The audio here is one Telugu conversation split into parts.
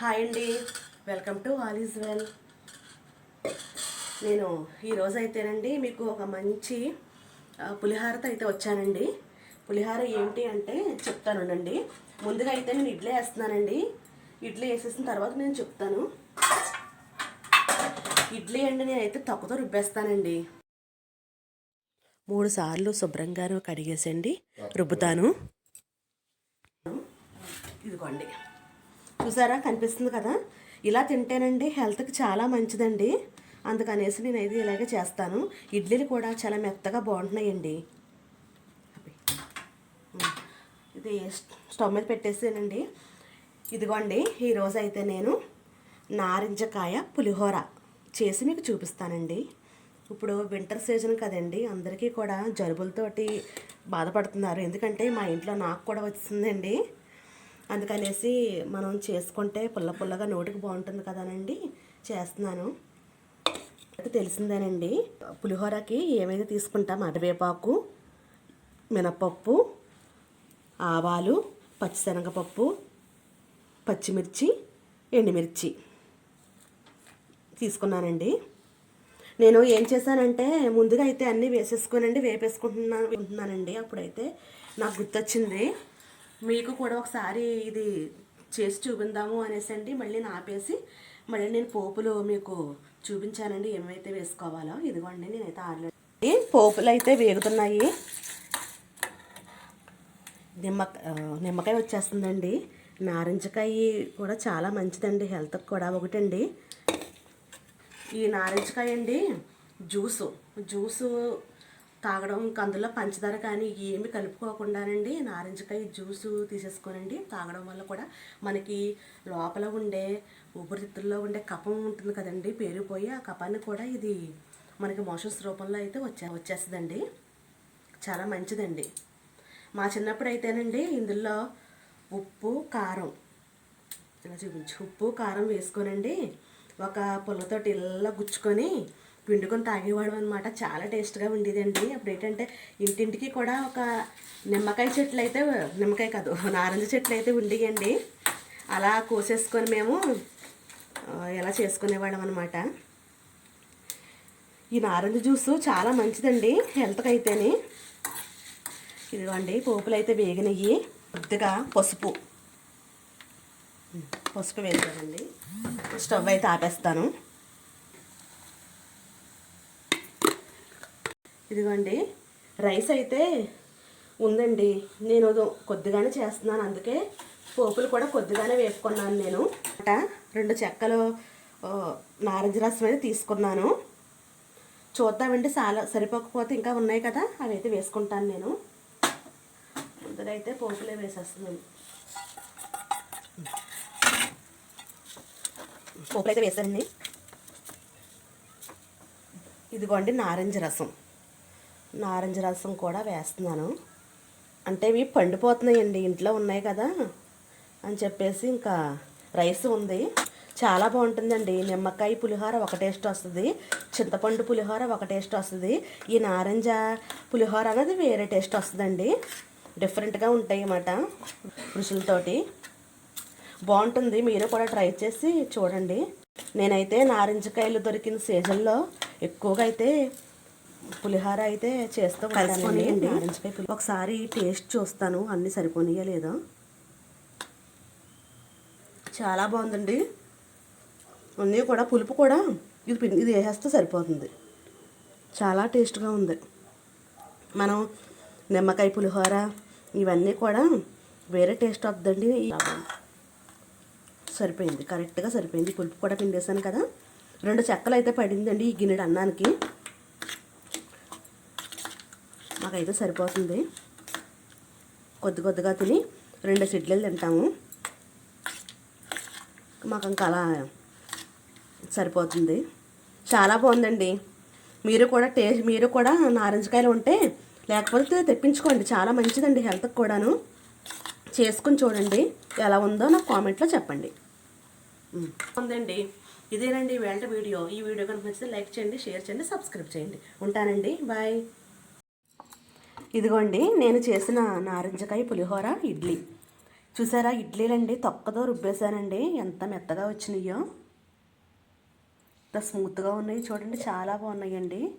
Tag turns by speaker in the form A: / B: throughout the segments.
A: హాయ్ అండి. Welcome to all is well నేను ఈరోజు అయితేనండి మీకు ఒక మంచి పులిహారతో అయితే వచ్చానండి. పులిహార ఏంటి అంటే చెప్తానుండండి ముందుగా అయితే నేను ఇడ్లీ వేస్తున్నానండి. ఇడ్లీ వేసేసిన తర్వాత నేను చెప్తాను. ఇడ్లీ అండి నేనైతే తక్కువతో రుబ్బేస్తానండి. మూడు సార్లు శుభ్రంగాను కడిగేసండి రుబ్బుతాను. ఇదిగోండి. చూసారా? కనిపిస్తుంది కదా? ఇలా తింటేనండి హెల్త్కి చాలా మంచిదండి. అందుకనేసి నేను ఇది ఇలాగే చేస్తాను. ఇడ్లీలు కూడా చాలా మెత్తగా బాగుంటున్నాయండి. ఇది స్టవ్ మీద పెట్టేసానండి. ఇదిగోండి ఈరోజు అయితే నేను నారింజకాయ పులిహోర చేసి మీకు చూపిస్తానండి. ఇప్పుడు వింటర్ సీజన్ కదండి అందరికీ కూడా జలుబులతోటి బాధపడుతున్నారు. ఎందుకంటే మా ఇంట్లో నాకు కూడా వచ్చిందండి అందుకనేసి మనం చేసుకుంటే పుల్ల పుల్లగా నోటికి బాగుంటుంది కదానండి. చేస్తున్నాను. అయితే తెలిసిందేనండి. పులిహోరకి ఏమైతే తీసుకుంటాం? అడవేపాకు మినపప్పు ఆవాలు పచ్చిశనగపప్పు పచ్చిమిర్చి ఎండుమిర్చి తీసుకున్నానండి. నేను ఏం చేశానంటే ముందుగా అయితే అన్నీ వేసేసుకోనండి వేపేసుకుంటున్నాను ఉంటున్నానండి. అప్పుడైతే నాకు గుర్తొచ్చింది మీకు కూడా ఒకసారి ఇది చేసి చూపిందాము అనేసి అండి. మళ్ళీ నాపేసి మళ్ళీ నేను పోపులు మీకు చూపించానండి. ఏమైతే వేసుకోవాలో ఇదిగోండి నేనైతే ఆల్రెడీ పోపులు అయితే వేగుతున్నాయి. నిమ్మక నిమ్మకాయ వచ్చేస్తుందండి. నారింజకాయ కూడా చాలా మంచిదండి. హెల్త్కి కూడా ఒకటండి. ఈ నారింజకాయ అండి జ్యూసు. జ్యూసు తాగడం ఇంకా అందులో పంచదార కానీ ఏమి కలుపుకోకుండానండి నారింజకాయ జ్యూసు తీసేసుకోనండి. తాగడం వల్ల కూడా మనకి లోపల ఉండే ఊపిరితిత్తుల్లో ఉండే కఫం ఉంటుంది కదండి పేరుపోయి ఆ కపాన్ని కూడా ఇది మనకి మోషన్స్ రూపంలో అయితే వచ్చే వచ్చేస్తుందండి. చాలా మంచిదండి. మా చిన్నప్పుడు అయితేనండి ఇందులో ఉప్పు కారం ఇలా చూపించు ఉప్పు కారం వేసుకోనండి ఒక పుల్లతోటి ఇలా గుచ్చుకొని పిండుకొని తాగేవాడు అనమాట చాలా టేస్ట్గా ఉండేదండి. అప్పుడు ఏంటంటే ఇంటింటికి కూడా ఒక నిమ్మకాయ చెట్లు అయితే నిమ్మకాయ కాదు నారింజ చెట్లు అయితే ఉండేయండి. అలా కోసేసుకొని మేము ఎలా చేసుకునేవాళ్ళం అనమాట ఈ నారింజ జ్యూస్ చాలా మంచిదండి హెల్త్కి అయితేనే ఇదిగోండి పోపులు అయితే వేగినవి కొద్దిగా పసుపు. పసుపు వేసానండి. స్టవ్ అయితే ఆపేస్తాను. ఇదిగోండి రైస్ అయితే ఉందండి. నేను కొద్దిగానే చేస్తున్నాను. అందుకే పోపులు కూడా కొద్దిగానే వేపుకున్నాను నేను. అట రెండు చెక్కలు నారింజ రసం అయితే తీసుకున్నాను. చూద్దామండి చాలా సరిపోకపోతే ఇంకా ఉన్నాయి కదా అవి అయితే వేసుకుంటాను నేను. ముందుగా అయితే పోపులే వేసేస్తున్నాను. పోపులు అయితే వేసానండి. ఇదిగోండి నారింజ రసం. నారింజ రసం కూడా వేస్తున్నాను. అంటే ఇవి పండిపోతున్నాయండి ఇంట్లో ఉన్నాయి కదా అని చెప్పేసి ఇంకా రైస్ ఉంది. చాలా బాగుంటుందండి. నిమ్మకాయ పులిహోర ఒక టేస్ట్ వస్తుంది. చింతపండు పులిహోర ఒక టేస్ట్ వస్తుంది. ఈ నారింజ పులిహోర అనేది వేరే టేస్ట్ వస్తుందండి. డిఫరెంట్గా ఉంటాయి అన్నమాట రుచులతోటి. బాగుంటుంది. మీరు కూడా ట్రై చేసి చూడండి. నేనైతే నారింజకాయలు దొరికిన సీజన్లో ఎక్కువగా అయితే పులిహార అయితే చేస్తూ పులి ఒకసారి టేస్ట్ చూస్తాను. అన్నీ సరిపోనియా లేదా? చాలా బాగుందండి. అన్నీ కూడా పులుపు కూడా ఇది ఇది వేసేస్తే సరిపోతుంది. చాలా టేస్ట్గా ఉంది. మనం నిమ్మకాయ పులిహోర ఇవన్నీ కూడా వేరే టేస్ట్ వద్దండి. సరిపోయింది. కరెక్ట్గా సరిపోయింది. పులుపు కూడా పిండేసాను కదా. రెండు చెక్కలు అయితే పడిందండి ఈ గిన్నెడు అన్నానికి. మాకైతే సరిపోతుంది. కొద్ది కొద్దిగా తిని రెండు సిడ్లు తింటాము. మాకు ఇంకా అలా సరిపోతుంది. చాలా బాగుందండి. మీరు కూడా టేస్ట్ మీరు కూడా నారింజకాయలు ఉంటే లేకపోతే తెప్పించుకోండి. చాలా మంచిదండి హెల్త్కి కూడాను. చేసుకుని చూడండి. ఎలా ఉందో నాకు కామెంట్లో చెప్పండి. ఉందండి ఇదేనండి వేళ వీడియో. ఈ వీడియో కనుక నచ్చితే లైక్ చేయండి షేర్ చేయండి సబ్స్క్రైబ్ చేయండి. ఉంటానండి. బాయ్. ఇదిగోండి నేను చేసిన నారింజకాయ పులిహోర ఇడ్లీ. చూసారా ఇడ్లీలండి తొక్కతో రుబ్బేశానండి. ఎంత మెత్తగా వచ్చినాయో. ఎంత స్మూత్గా ఉన్నాయి చూడండి చాలా బాగున్నాయండి.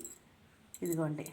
A: ఇదిగోండి.